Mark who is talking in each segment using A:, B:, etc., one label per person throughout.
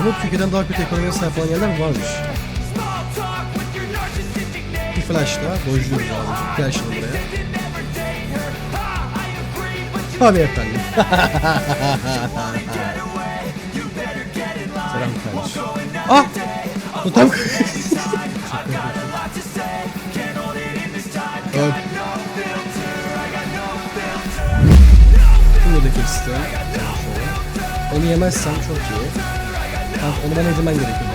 A: Ama Türkiye'den daha kötü ekonomiye sahip olan yerler varmış. Bir flashla dojluyoruz abi. Şimdi buraya. Tabii efendim. Selam kardeşim. Ah! Bu tam... Öp. Bunu da kestim. Onu yemezsem çok iyi. Onu bana yedirmen gerekiyor.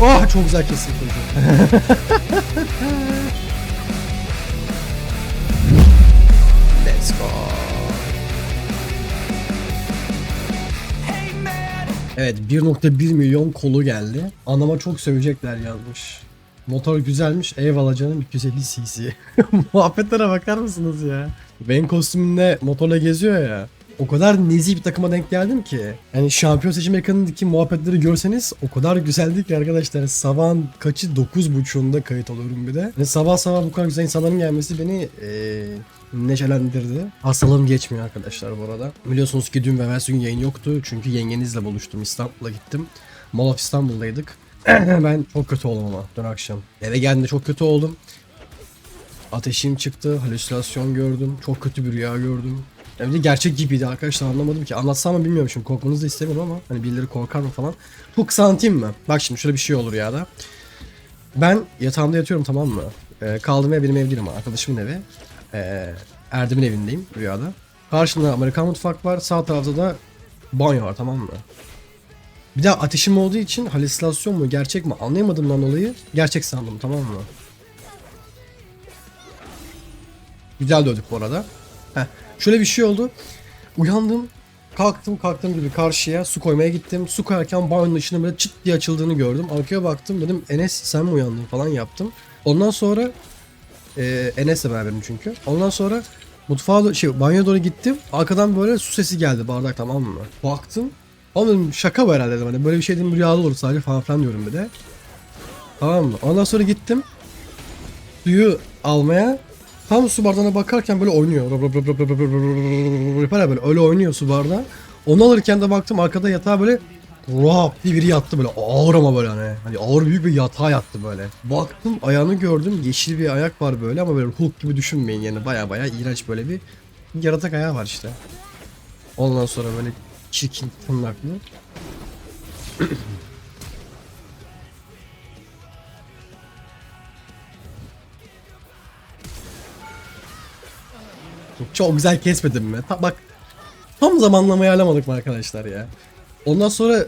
A: Oh çok güzel kesin çocuğu. Let's go. Evet 1.1 milyon kolu geldi. Anama çok sövecekler yazmış. Motor güzelmiş eyvallah canım 250 cc. Muhabbetlere bakar mısınız ya? Ben kostümünde motorla geziyor ya. O kadar nezih bir takıma denk geldim ki. Yani şampiyon seçim ekranındaki muhabbetleri görseniz o kadar güzeldi ki arkadaşlar. Sabahın kaçı 9.30'unda kayıt oluyorum bir de. Ve sabah sabah bu kadar güzel insanların gelmesi beni eee neşelendirdi. Hastalığım geçmiyor arkadaşlar bu arada. Biliyorsunuz ki dün ve evvelsi gün yayın yoktu. Çünkü yengenizle buluştum. İstanbul'a gittim. Mall of İstanbul'daydık. ben çok kötü oldum ama dün akşam. Eve geldiğimde çok kötü oldum. Ateşim çıktı, halüsinasyon gördüm, çok kötü bir rüya gördüm. Yani bir de gerçek gibiydi arkadaşlar anlamadım ki. Anlatsam mı bilmiyorum şimdi korkmanızı da istemiyorum ama hani birileri korkar mı falan. Çok kısa anlatayım mı? Bak şimdi şöyle bir şey olur ya da. Ben yatağımda yatıyorum tamam mı? Ee, kaldığım ev benim ev değil ama arkadaşımın evi. Ee, Erdem'in evindeyim rüyada. Karşımda Amerikan mutfak var. Sağ tarafta da banyo var tamam mı? Bir de ateşim olduğu için halüsinasyon mu gerçek mi anlayamadığımdan dolayı gerçek sandım tamam mı? Güzel dövdük bu arada. Heh. Şöyle bir şey oldu. Uyandım. Kalktım kalktım gibi karşıya su koymaya gittim. Su koyarken banyonun ışığının böyle çıt diye açıldığını gördüm. Arkaya baktım dedim Enes sen mi uyandın falan yaptım. Ondan sonra e, Enes'le beraberim çünkü. Ondan sonra mutfağa şey banyoya doğru gittim. Arkadan böyle su sesi geldi bardak tamam mı? Baktım. Oğlum şaka bu herhalde dedim. Hani böyle bir şey dedim rüyalı olur sadece falan filan diyorum bir de. Tamam mı? Ondan sonra gittim. Suyu almaya Tam su bardağına bakarken böyle oynuyor. Yapar ya böyle öyle oynuyor su bardağı. Onu alırken de baktım arkada yatağa böyle Rap diye biri yattı böyle ağır ama böyle hani. Hani ağır büyük bir yatağa yattı böyle. Baktım ayağını gördüm yeşil bir ayak var böyle ama böyle Hulk gibi düşünmeyin yani baya baya iğrenç böyle bir yaratık ayağı var işte. Ondan sonra böyle çirkin tırnaklı. Çok güzel kesmedim mi? Ta, bak tam zamanlamayı ayarlamadık mı arkadaşlar ya? Ondan sonra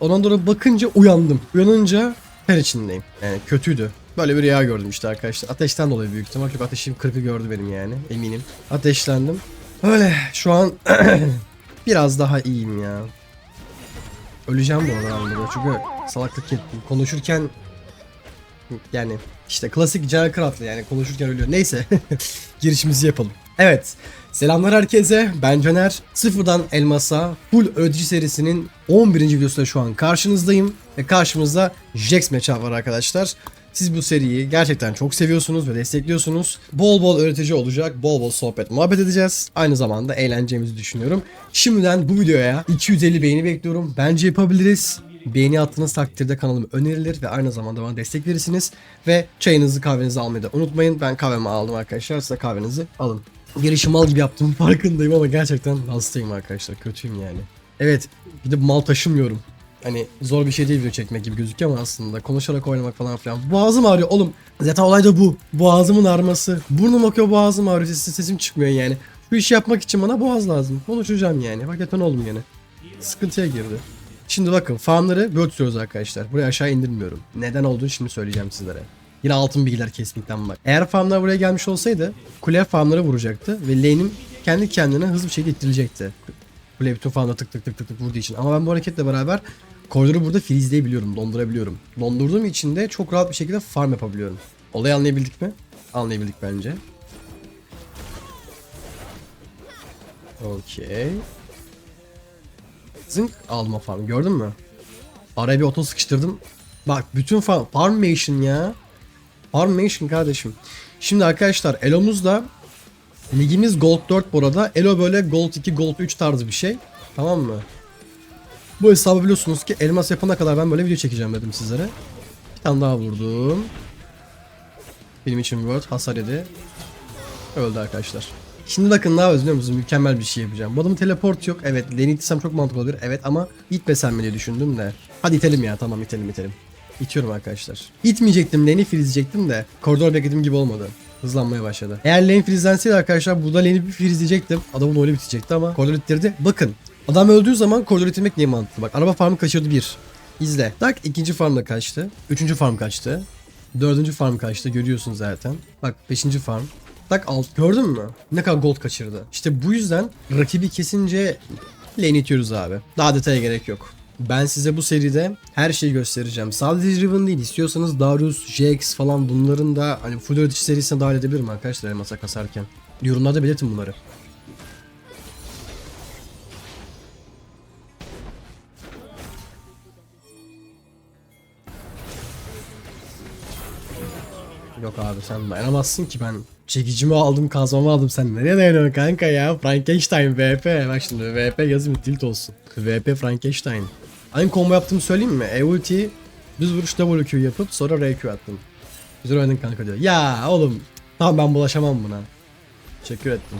A: ondan sonra bakınca uyandım. Uyanınca ter içindeyim. Yani kötüydü. Böyle bir rüya gördüm işte arkadaşlar. Ateşten dolayı büyük ihtimal. Çünkü ateşim 40'ı gördü benim yani. Eminim. Ateşlendim. Öyle şu an biraz daha iyiyim ya. Öleceğim bu arada anlamda. Çünkü salaklık ettim. Konuşurken yani işte klasik Can Kıratlı yani konuşurken ölüyor. Neyse girişimizi yapalım. Evet. Selamlar herkese. Ben Caner. Sıfırdan Elmas'a Full Ödücü serisinin 11. videosunda şu an karşınızdayım. Ve karşımızda Jax matchup var arkadaşlar. Siz bu seriyi gerçekten çok seviyorsunuz ve destekliyorsunuz. Bol bol öğretici olacak, bol bol sohbet, muhabbet edeceğiz. Aynı zamanda eğleneceğimizi düşünüyorum. Şimdiden bu videoya 250 beğeni bekliyorum. Bence yapabiliriz. Beğeni attığınız takdirde kanalım önerilir ve aynı zamanda bana destek verirsiniz. Ve çayınızı kahvenizi almayı da unutmayın. Ben kahvemi aldım arkadaşlar. Size kahvenizi alın. Girişi mal gibi yaptım farkındayım ama gerçekten hastayım arkadaşlar. Kötüyüm yani. Evet de mal taşımıyorum. Hani zor bir şey değil video çekmek gibi gözüküyor ama aslında konuşarak oynamak falan filan. Boğazım ağrıyor oğlum. Zaten olay da bu. Boğazımın ağrıması. Burnum akıyor boğazım ağrıyor. Sesim, sesim çıkmıyor yani. Bu işi yapmak için bana boğaz lazım. Konuşacağım yani. Bak etmen oldum yani. Sıkıntıya girdi. Şimdi bakın farmları bölüyoruz arkadaşlar. Buraya aşağı indirmiyorum. Neden olduğunu şimdi söyleyeceğim sizlere. Yine altın bilgiler kesmekten bak. Eğer farmlar buraya gelmiş olsaydı kule farmları vuracaktı ve lane'im kendi kendine hızlı bir şekilde ittirilecekti. Kule bütün farmla tık tık tık tık tık vurduğu için. Ama ben bu hareketle beraber koridoru burada freezeleyebiliyorum, dondurabiliyorum. Dondurduğum için de çok rahat bir şekilde farm yapabiliyorum. Olayı anlayabildik mi? Anlayabildik bence. Okey. Zınk aldım o farmı gördün mü? Araya bir oto sıkıştırdım. Bak bütün farm, farmation ya. Farmation kardeşim. Şimdi arkadaşlar Elomuzda Ligimiz Gold 4 bu arada. Elo böyle Gold 2, Gold 3 tarzı bir şey. Tamam mı? Bu hesabı biliyorsunuz ki elmas yapana kadar ben böyle video çekeceğim dedim sizlere. Bir tane daha vurdum. Benim için Word hasar yedi. Öldü arkadaşlar. Şimdi bakın ne yapıyoruz biliyor musunuz? Mükemmel bir şey yapacağım. Bu teleport yok. Evet lane itsem çok mantıklı olabilir. Evet ama itmesem mi diye düşündüm de. Hadi itelim ya tamam itelim itelim. İtiyorum arkadaşlar. İtmeyecektim lane'i freezecektim de. Koridor beklediğim gibi olmadı. Hızlanmaya başladı. Eğer lane freezlenseydi arkadaşlar burada lane'i bir freezleyecektim. Adamın oyunu bitecekti ama koridor ittirdi. Bakın adam öldüğü zaman koridor ittirmek niye mantıklı? Bak araba farmı kaçırdı bir. İzle. Tak ikinci farm da kaçtı. Üçüncü farm kaçtı. Dördüncü farm kaçtı görüyorsun zaten. Bak beşinci farm. Tak alt gördün mü? Ne kadar gold kaçırdı. İşte bu yüzden rakibi kesince lane itiyoruz abi. Daha detaya gerek yok. Ben size bu seride her şeyi göstereceğim. Sadece Riven değil istiyorsanız Darius, Jax falan bunların da hani full öğretici serisine dahil edebilirim arkadaşlar elmasa kasarken. Yorumlarda belirtin bunları. Yok abi sen dayanamazsın ki ben çekicimi aldım kazmamı aldım sen nereye dayanıyorsun kanka ya Frankenstein VP bak şimdi VP yazayım tilt olsun VP Frankenstein Aynı combo yaptığımı söyleyeyim mi? E ulti düz vuruş WQ yapıp sonra RQ attım Güzel oynadın kanka diyor ya oğlum tamam ben bulaşamam buna Teşekkür ettim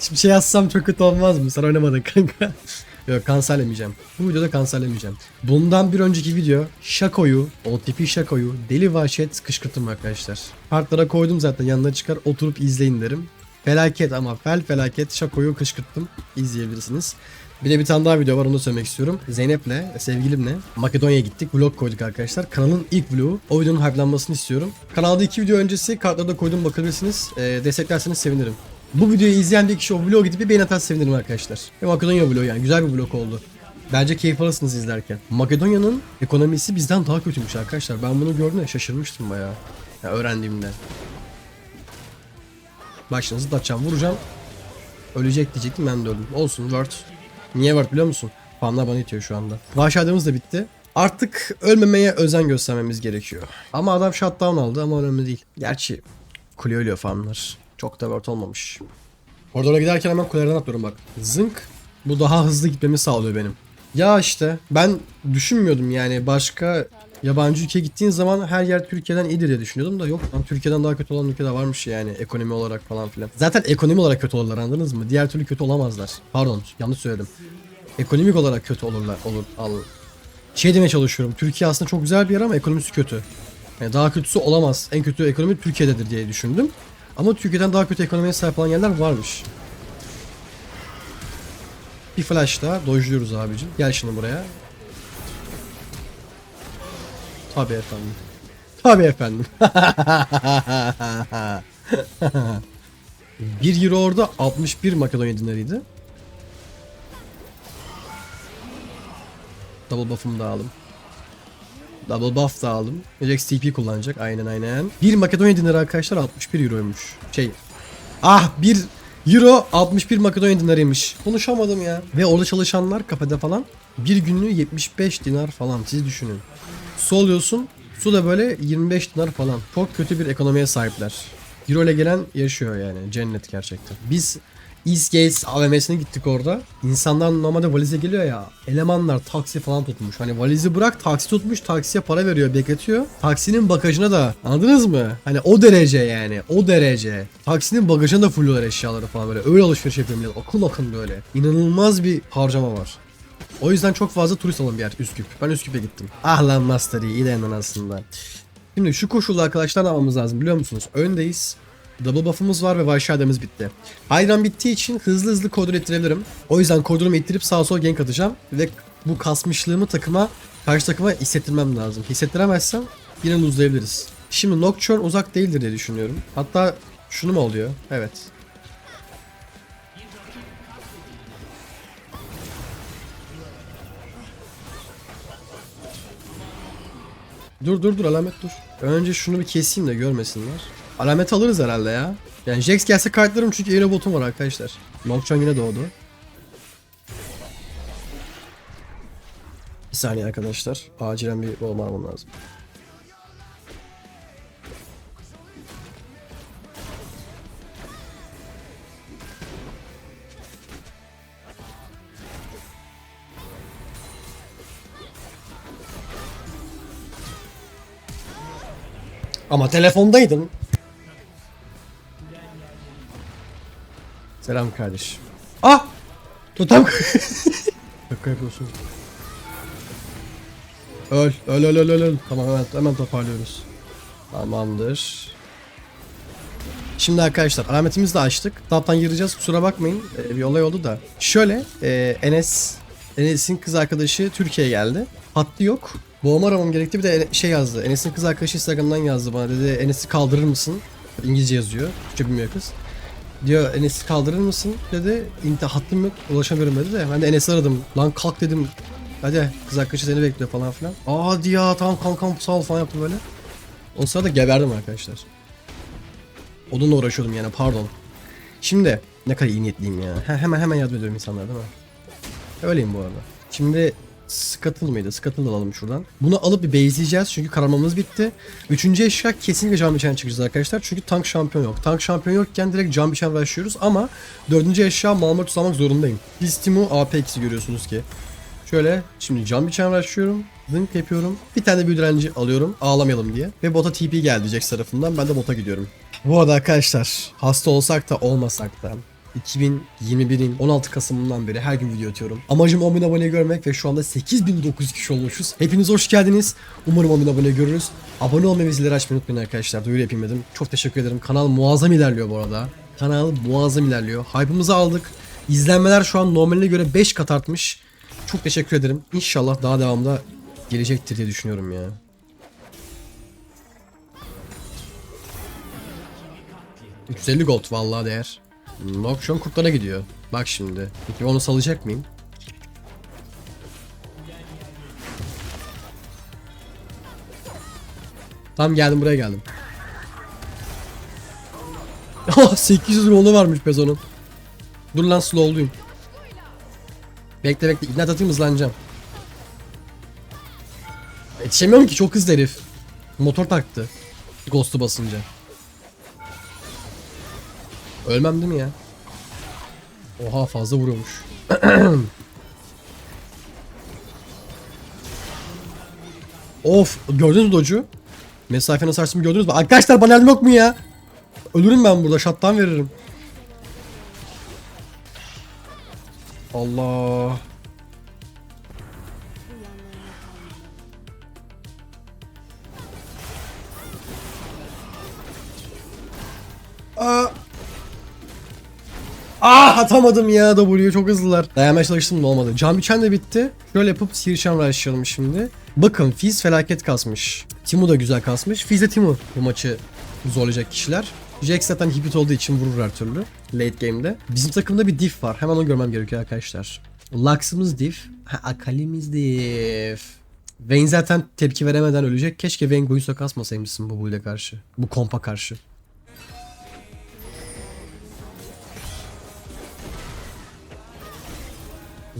A: Şimdi şey yazsam çok kötü olmaz mı? Sen oynamadın kanka. Yok kanserlemeyeceğim. Bu videoda kanserlemeyeceğim. Bundan bir önceki video Shaco'yu, OTP Shaco'yu deli vahşet kışkırttım arkadaşlar. Kartlara koydum zaten yanına çıkar oturup izleyin derim. Felaket ama fel felaket Shaco'yu kışkırttım. İzleyebilirsiniz. Bir de bir tane daha video var onu da söylemek istiyorum. Zeynep'le, sevgilimle Makedonya'ya gittik. Vlog koyduk arkadaşlar. Kanalın ilk vlogu. O videonun hype'lanmasını istiyorum. Kanalda iki video öncesi kartları da koydum bakabilirsiniz. Ee, desteklerseniz sevinirim. Bu videoyu izleyen bir kişi o vlogu gidip bir beğen atarsa sevinirim arkadaşlar. Ve Makedonya vlogu yani güzel bir vlog oldu. Bence keyif alırsınız izlerken. Makedonya'nın ekonomisi bizden daha kötüymüş arkadaşlar. Ben bunu gördüğümde şaşırmıştım bayağı. Ya öğrendiğimde. Başınızı daçacağım vuracağım. Ölecek diyecektim ben de öldüm. Olsun word. Niye word biliyor musun? Fanlar bana itiyor şu anda. Vahşadığımız da bitti. Artık ölmemeye özen göstermemiz gerekiyor. Ama adam shutdown aldı ama önemli değil. Gerçi kule ölüyor farmlar. Çok da word olmamış. Koridora giderken hemen kulelerden atlıyorum bak. Zınk. Bu daha hızlı gitmemi sağlıyor benim. Ya işte ben düşünmüyordum yani başka yabancı ülkeye gittiğin zaman her yer Türkiye'den iyidir diye düşünüyordum da yok lan Türkiye'den daha kötü olan ülkeler varmış yani ekonomi olarak falan filan. Zaten ekonomi olarak kötü olurlar anladınız mı? Diğer türlü kötü olamazlar. Pardon yanlış söyledim. Ekonomik olarak kötü olurlar olur al. Şey demeye çalışıyorum. Türkiye aslında çok güzel bir yer ama ekonomisi kötü. Yani daha kötüsü olamaz. En kötü ekonomi Türkiye'dedir diye düşündüm. Ama Türkiye'den daha kötü ekonomiye sahip olan yerler varmış. Bir flash daha dojluyoruz abicim. Gel şimdi buraya. Tabii efendim. Tabii efendim. 1 euro orada 61 Makedonya dinarıydı. Double buff'ımı da aldım. Double buff da aldım. Jax TP kullanacak. Aynen aynen. 1 Makedonya dinarı arkadaşlar 61 euroymuş. Şey. Ah 1 euro 61 Makedonya dinarıymış. Konuşamadım ya. Ve orada çalışanlar kafede falan bir günlüğü 75 dinar falan siz düşünün. Su alıyorsun. Su da böyle 25 dinar falan. Çok kötü bir ekonomiye sahipler. Euro ile gelen yaşıyor yani. Cennet gerçekten. Biz Eastgate AVM'sine gittik orada. İnsanlar normalde valize geliyor ya. Elemanlar taksi falan tutmuş. Hani valizi bırak taksi tutmuş. Taksiye para veriyor bekletiyor. Taksinin bagajına da anladınız mı? Hani o derece yani. O derece. Taksinin bagajına da fulluyorlar eşyaları falan böyle. Öyle alışveriş yapıyor millet. Akıl akın böyle. İnanılmaz bir harcama var. O yüzden çok fazla turist olan bir yer Üsküp. Ben Üsküp'e gittim. Ah lan Master iyi de aslında. Şimdi şu koşulda arkadaşlar ne yapmamız lazım biliyor musunuz? Öndeyiz. Double buff'ımız var ve Vayşademiz bitti. Hayran bittiği için hızlı hızlı koridor ettirebilirim. O yüzden koridorumu ittirip sağa sola gank atacağım. Ve bu kasmışlığımı takıma, karşı takıma hissettirmem lazım. Hissettiremezsem yine luzlayabiliriz. Şimdi Nocturne uzak değildir diye düşünüyorum. Hatta şunu mu oluyor? Evet. Dur dur dur alamet dur. Önce şunu bir keseyim de görmesinler. Alamet alırız herhalde ya. Yani Jax gelse kartlarım çünkü yine botum var arkadaşlar. Nocturne yine doğdu. Bir saniye arkadaşlar. Acilen bir bomba almam lazım. Ama telefondaydım. Selam kardeş. Ah! Totem. Şaka yapıyorsun. Öl, öl, öl, öl, öl. Tamam hemen, hemen toparlıyoruz. Tamamdır. Şimdi arkadaşlar alametimizi de açtık. Taptan gireceğiz kusura bakmayın. Ee, bir olay oldu da. Şöyle e, Enes Enes'in kız arkadaşı Türkiye'ye geldi. Hattı yok. Boğma aramam gerekti. Bir de şey yazdı. Enes'in kız arkadaşı Instagram'dan yazdı bana. Dedi Enes'i kaldırır mısın? İngilizce yazıyor. Türkçe bilmiyor kız. Diyor Enes'i kaldırır mısın? Dedi. İnte hattım yok. Ulaşamıyorum dedi de. Ben de Enes'i aradım. Lan kalk dedim. Hadi kız arkadaşı seni bekliyor falan filan. Aa hadi ya tamam kankam sağ ol falan yaptı böyle. O sırada geberdim arkadaşlar. Onunla uğraşıyordum yani pardon. Şimdi ne kadar iyi niyetliyim ya. He- hemen hemen yardım ediyorum insanlara değil mi? Öyleyim bu arada. Şimdi Scuttle mıydı? Scuttle alalım şuradan. Bunu alıp bir base'leyeceğiz çünkü kararmamız bitti. Üçüncü eşya kesinlikle cam biçen çıkacağız arkadaşlar. Çünkü tank şampiyon yok. Tank şampiyon yokken direkt cam biçen başlıyoruz ama dördüncü eşya Malmort tutamak zorundayım. Biz Timu AP2'si görüyorsunuz ki. Şöyle şimdi cam biçen başlıyorum. Zınk yapıyorum. Bir tane de büyü direnci alıyorum. Ağlamayalım diye. Ve bota TP geldi Jax tarafından. Ben de bota gidiyorum. Bu arada arkadaşlar hasta olsak da olmasak da 2021'in 16 Kasım'ından beri her gün video atıyorum. Amacım 10.000 abone görmek ve şu anda 8900 kişi olmuşuz. Hepiniz hoş geldiniz. Umarım 10.000 abone görürüz. Abone olmayı ve zilleri açmayı unutmayın arkadaşlar. Duyuru yapayım dedim. Çok teşekkür ederim. Kanal muazzam ilerliyor bu arada. Kanal muazzam ilerliyor. Hype'ımızı aldık. İzlenmeler şu an normaline göre 5 kat artmış. Çok teşekkür ederim. İnşallah daha devamda gelecektir diye düşünüyorum ya. ...350 gold vallahi değer. Nokşon kurtlara gidiyor. Bak şimdi. Peki onu salacak mıyım? Tam geldim buraya geldim. Ah 800 golü varmış Pezon'un. Dur lan slowluyum. Bekle bekle ignat atayım hızlanacağım. Yetişemiyorum ki çok hızlı herif. Motor taktı. Ghost'u basınca. Ölmem değil mi ya? Oha fazla vuruyormuş. of gördünüz mü docu? Mesafe nasıl açtığımı gördünüz mü? Arkadaşlar bana yardım yok mu ya? Ölürüm ben burada şattan veririm. Allah. Aa. Ah atamadım ya W'yu çok hızlılar. Dayanmaya çalıştım da olmadı. Can biçen de bitti. Şöyle yapıp Sirşan başlayalım şimdi. Bakın Fizz felaket kasmış. Timu da güzel kasmış. Fizz de Timu bu maçı zorlayacak kişiler. Jax zaten hibit olduğu için vurur her türlü. Late game'de. Bizim takımda bir diff var. Hemen onu görmem gerekiyor arkadaşlar. Lux'ımız diff. Ha, Akali'miz diff. Vayne zaten tepki veremeden ölecek. Keşke Vayne boyunsa kasmasaymışsın bu build'e karşı. Bu kompa karşı.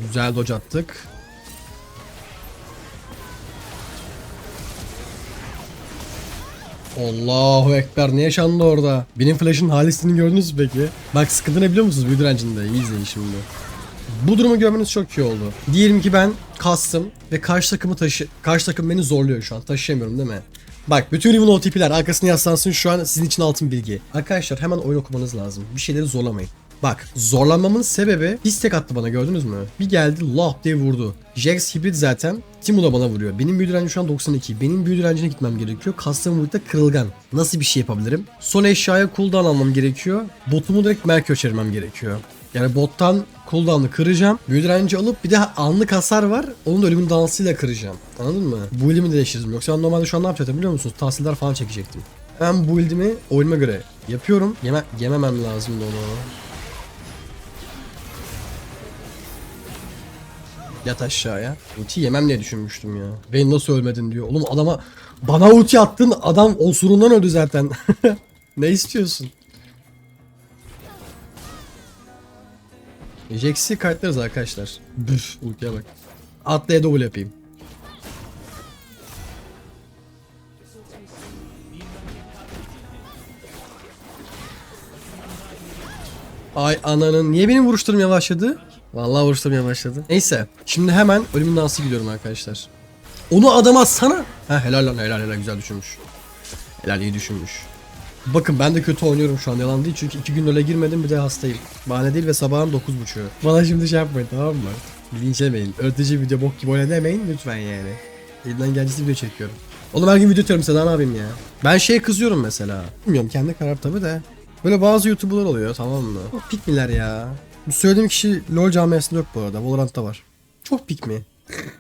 A: Güzel dodge attık. Allahu Ekber ne yaşandı orada? Benim flash'ın halisini gördünüz mü peki? Bak sıkıntı ne biliyor musunuz büyü direncinde? İyi izleyin şimdi. Bu durumu görmeniz çok iyi oldu. Diyelim ki ben kastım ve karşı takımı taşı karşı takım beni zorluyor şu an. Taşıyamıyorum değil mi? Bak bütün Riven OTP'ler arkasına yaslansın şu an sizin için altın bilgi. Arkadaşlar hemen oyun okumanız lazım. Bir şeyleri zorlamayın. Bak zorlanmamın sebebi istek attı bana gördünüz mü? Bir geldi lap diye vurdu. Jax hibrit zaten. Timo da bana vuruyor. Benim büyü direncim şu an 92. Benim büyü direncine gitmem gerekiyor. Custom Wood'da kırılgan. Nasıl bir şey yapabilirim? Son eşyaya cooldown almam gerekiyor. Botumu direkt Merkür çevirmem gerekiyor. Yani bottan cooldown'ı kıracağım. Büyü direnci alıp bir de anlık hasar var. Onun da ölümün dansıyla kıracağım. Anladın mı? Bu ilimi değiştirdim. Yoksa ben normalde şu an ne yapacaktım biliyor musunuz? Tahsildar falan çekecektim. Ben bu build'imi oyunuma göre yapıyorum. Yeme yememem lazım da onu. Yat aşağıya. Ulti yemem diye düşünmüştüm ya. Vayne nasıl ölmedin diyor. Oğlum adama bana ulti attın adam osurundan öldü zaten. ne istiyorsun? Jax'i kayıtlarız arkadaşlar. Büf ultiye bak. Atlaya double yapayım. Ay ananın niye benim vuruşlarım yavaşladı? Vallahi vuruşlarım yavaşladı. Neyse şimdi hemen ölümün dansı gidiyorum arkadaşlar. Onu adama sana. Ha helal lan helal helal güzel düşünmüş. Helal iyi düşünmüş. Bakın ben de kötü oynuyorum şu an yalan değil çünkü iki gün öyle girmedim bir de hastayım. Bahane değil ve sabahın 9.30'u. Bana şimdi şey yapmayın tamam mı? Linçlemeyin. Öğretici video bok gibi oyna demeyin lütfen yani. Elimden geldiğince video çekiyorum. Oğlum her gün video atıyorum size daha ne yapayım ya. Ben şeye kızıyorum mesela. Bilmiyorum kendi karar tabi de. Böyle bazı youtuberlar oluyor tamam mı? Pikmiler ya. Bu söylediğim kişi LoL camiasında yok bu arada. Valorant'ta var. Çok pik mi?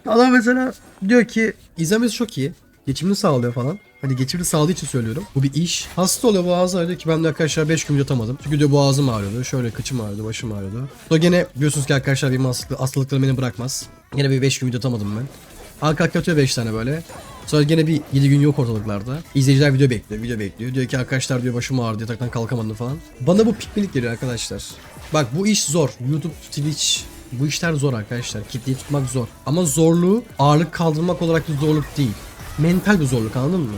A: Adam mesela diyor ki izlemesi çok iyi. Geçimini sağlıyor falan. Hani geçimini sağladığı için söylüyorum. Bu bir iş. Hasta oluyor boğazı ağrıyor ki ben de arkadaşlar 5 gün yatamadım. Çünkü diyor boğazım ağrıyordu. Şöyle kıçım ağrıyordu, başım ağrıyordu. Sonra gene biliyorsunuz ki arkadaşlar benim hastalık, hastalıklarım beni bırakmaz. Gene bir 5 gün yatamadım ben. Arka arka atıyor 5 tane böyle. Sonra gene bir 7 gün yok ortalıklarda. İzleyiciler video bekliyor, video bekliyor. Diyor ki arkadaşlar diyor başım ağrıdı yataktan kalkamadım falan. Bana bu pikmilik geliyor arkadaşlar. Bak bu iş zor. YouTube, Twitch, bu işler zor arkadaşlar. Kitleyi tutmak zor. Ama zorluğu ağırlık kaldırmak olarak bir zorluk değil. Mental bir zorluk anladın mı?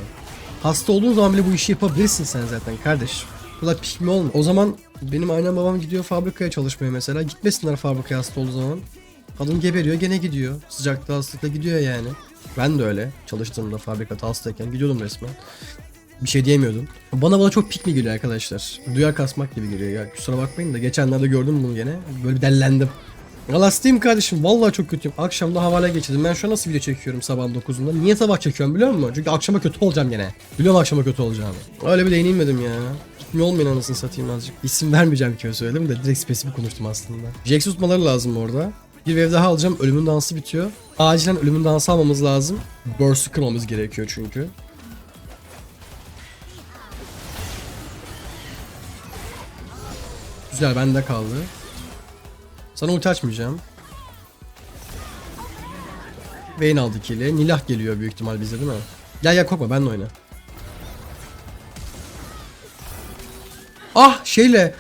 A: Hasta olduğun zaman bile bu işi yapabilirsin sen zaten kardeş. Bu da pikmi olma. O zaman benim annem babam gidiyor fabrikaya çalışmaya mesela. Gitmesinler fabrikaya hasta olduğu zaman. Kadın geberiyor gene gidiyor. Sıcakta hastalıkta gidiyor yani. Ben de öyle. Çalıştığımda fabrikada hastayken gidiyordum resmen. Bir şey diyemiyordum. Bana bana çok pikmi geliyor arkadaşlar. Duyar kasmak gibi geliyor ya. Kusura bakmayın da geçenlerde gördüm bunu gene. Böyle bir dellendim. Hastayım kardeşim. Vallahi çok kötüyüm. Akşam da havale geçirdim. Ben şu an nasıl video çekiyorum sabahın 9'unda? Niye sabah çekiyorum biliyor musun? Çünkü akşama kötü olacağım gene. Biliyorum akşama kötü olacağımı. Öyle bir değinilmedim ya. Gitmiyor olmayın anasını satayım azıcık. İsim vermeyeceğim ki söyledim de direkt spesifik konuştum aslında. Jax tutmaları lazım orada. Bir wave daha alacağım. Ölümün dansı bitiyor. Acilen ölümün dansı almamız lazım. Burst'ü kırmamız gerekiyor çünkü. Güzel bende kaldı. Sana ulti açmayacağım. Vayne aldı kill'i. Nilah geliyor büyük ihtimal bize değil mi? Gel gel korkma benle oyna. Ah şeyle.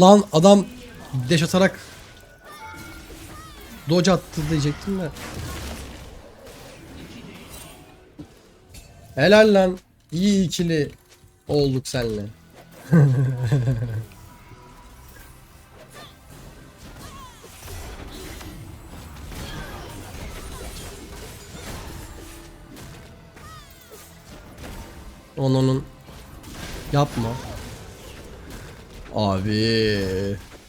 A: Lan adam deş atarak dodge attı diyecektim de. Helal lan. İyi ikili olduk seninle. Onun yapma. Abi.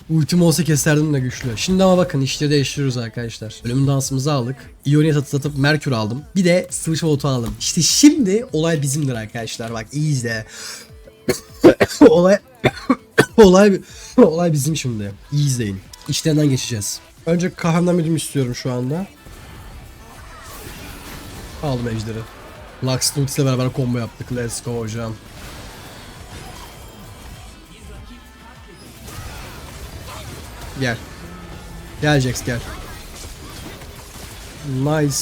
A: Ultim olsa keserdim de güçlü. Şimdi ama bakın işleri değiştiriyoruz arkadaşlar. Ölüm dansımızı aldık. İoni'ye satıp Merkür aldım. Bir de Switch Volt'u aldım. İşte şimdi olay bizimdir arkadaşlar. Bak iyi izle. olay olay olay bizim şimdi. İyi izleyin. İşlerinden geçeceğiz. Önce kahvemden bir istiyorum şu anda. Aldım ejderi. Lux Nux ile beraber combo yaptık. Let's go hocam. Gel. Gel Jax gel. Nice.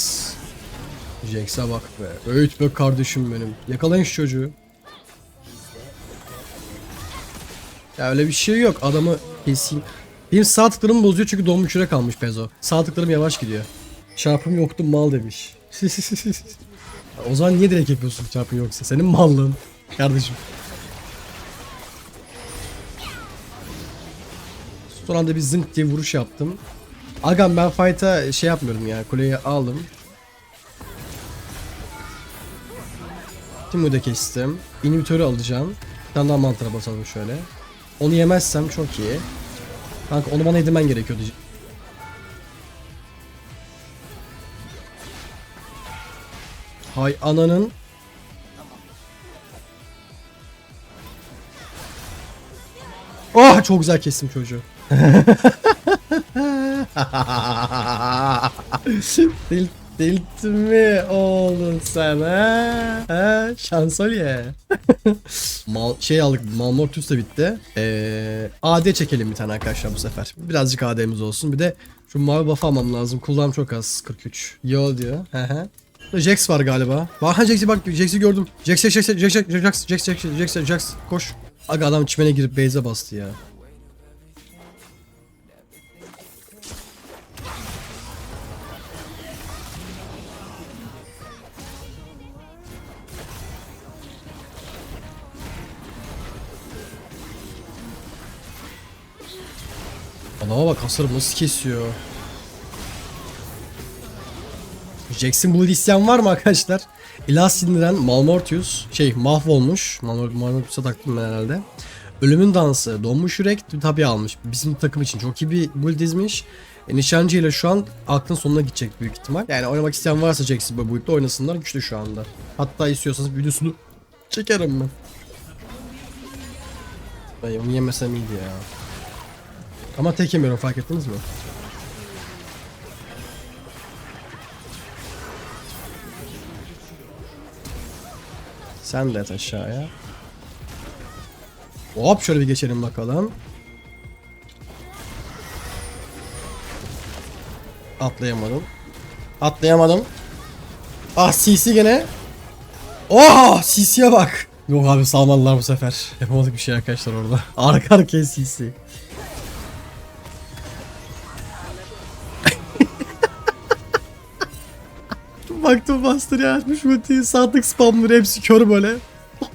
A: Jax'a bak be. Öğüt be kardeşim benim. Yakalayın şu çocuğu. Ya öyle bir şey yok. Adamı keseyim. Benim sağ tıklarımı bozuyor çünkü donmuş yürek kalmış Pezo. Sağ tıklarım yavaş gidiyor. Çarpım yoktu mal demiş. o zaman niye direkt yapıyorsun çarpım yoksa? Senin mallığın. Kardeşim. Son anda bir zınk diye vuruş yaptım. Agam ben fight'a şey yapmıyorum ya. Kuleyi aldım. Timu'yu da kestim. İnhibitörü alacağım. Bir tane daha mantıra basalım şöyle. Onu yemezsem çok iyi. Kanka onu bana yedirmen gerekiyordu. Hay ananın. Oh çok güzel kestim çocuğu. Del delirttin mi oğlum sen ha? ha? Şansölye. Mal şey aldık Malmortus da bitti. Ee, AD çekelim bir tane arkadaşlar bu sefer. Birazcık AD'miz olsun. Bir de şu mavi buff almam lazım. Kullanım çok az 43. Yo diyor. Jax var galiba. Bak ha Jax'i bak Jax'i gördüm. Jax Jax Jax Jax Jax Jax Jax Jax Jax Jax koş. Aga adam çimene girip base'e bastı ya. Adama bak hasarı nasıl kesiyor. Jackson Blood isyan var mı arkadaşlar? İlah sindiren Malmortius şey mahvolmuş. Malmor- Malmortius'a taktım ben herhalde. Ölümün dansı donmuş yürek tabi almış. Bizim takım için çok iyi bir build dizmiş. E, nişancı ile şu an aklın sonuna gidecek büyük ihtimal. Yani oynamak isteyen varsa Jackson bu build'de oynasınlar güçlü şu anda. Hatta istiyorsanız videosunu çekerim ben. Ay onu yemesem iyiydi ya. Ama tek yemiyorum fark ettiniz mi? Sen de et aşağıya. Hop şöyle bir geçelim bakalım. Atlayamadım. Atlayamadım. Ah CC gene. Oha CC'ye bak. Yok abi salmadılar bu sefer. Yapamadık bir şey arkadaşlar orada. Arka arkaya CC. Baktım Master ya açmış ultiyi saatlik spamları hepsi kör böyle.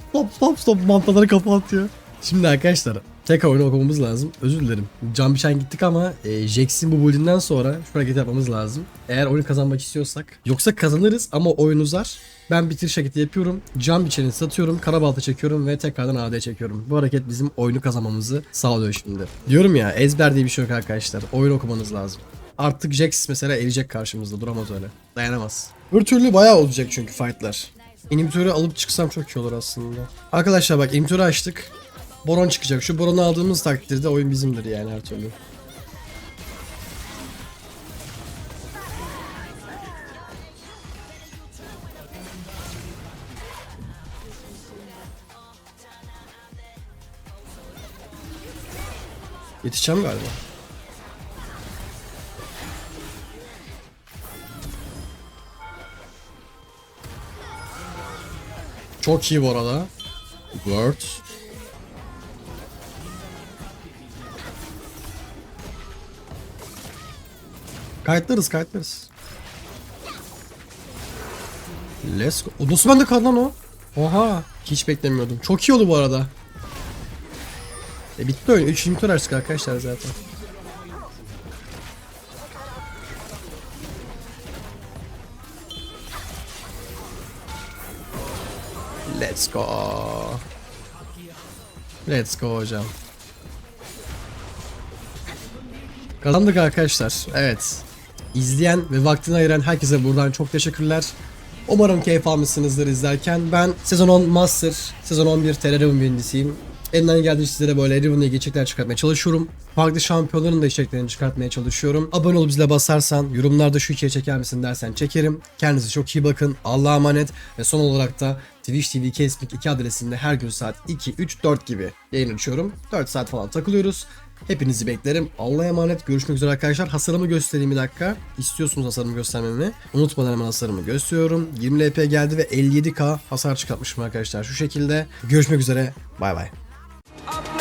A: Stop stop stop mantaları kapatıyor. Şimdi arkadaşlar tek oyunu okumamız lazım. Özür dilerim. Biçen gittik ama e, Jax'in bu build'inden sonra şu hareket yapmamız lazım. Eğer oyunu kazanmak istiyorsak. Yoksa kazanırız ama oyun uzar. Ben bitiriş hareketi yapıyorum. Can biçeni satıyorum. Karabalta çekiyorum ve tekrardan AD çekiyorum. Bu hareket bizim oyunu kazanmamızı sağlıyor şimdi. Diyorum ya ezber diye bir şey yok arkadaşlar. Oyun okumanız lazım. Artık Jax mesela erecek karşımızda. Duramaz öyle. Dayanamaz. Bir türlü bayağı olacak çünkü fightlar. İnhibitörü alıp çıksam çok iyi olur aslında. Arkadaşlar bak inhibitörü açtık. Boron çıkacak. Şu boronu aldığımız takdirde oyun bizimdir yani her türlü. Yetişeceğim galiba. Çok iyi bu arada. Word. Kayıtlarız kayıtlarız. Let's go. O nasıl bende kaldı lan o? Oha. Hiç beklemiyordum. Çok iyi oldu bu arada. E bitti oyun. 3 limiter açtık arkadaşlar zaten. Let's go. Let's go hocam. Kazandık arkadaşlar. Evet. İzleyen ve vaktini ayıran herkese buradan çok teşekkürler. Umarım keyif almışsınızdır izlerken. Ben sezon 10 Master, sezon 11 TR Riven birincisiyim. Elimden geldiğince sizlere böyle Riven'la ilgili içerikler çıkartmaya çalışıyorum. Farklı şampiyonların da içeriklerini çıkartmaya çalışıyorum. Abone olup zile basarsan, yorumlarda şu içeriği çeker misin dersen çekerim. Kendinize çok iyi bakın. Allah'a emanet. Ve son olarak da Twitch TV Kesmik 2 adresinde her gün saat 2, 3, 4 gibi yayın açıyorum. 4 saat falan takılıyoruz. Hepinizi beklerim. Allah'a emanet. Görüşmek üzere arkadaşlar. Hasarımı göstereyim bir dakika. İstiyorsunuz hasarımı göstermemi. Unutmadan hemen hasarımı gösteriyorum. 20 LP geldi ve 57k hasar çıkartmışım arkadaşlar. Şu şekilde. Görüşmek üzere. Bay bay. up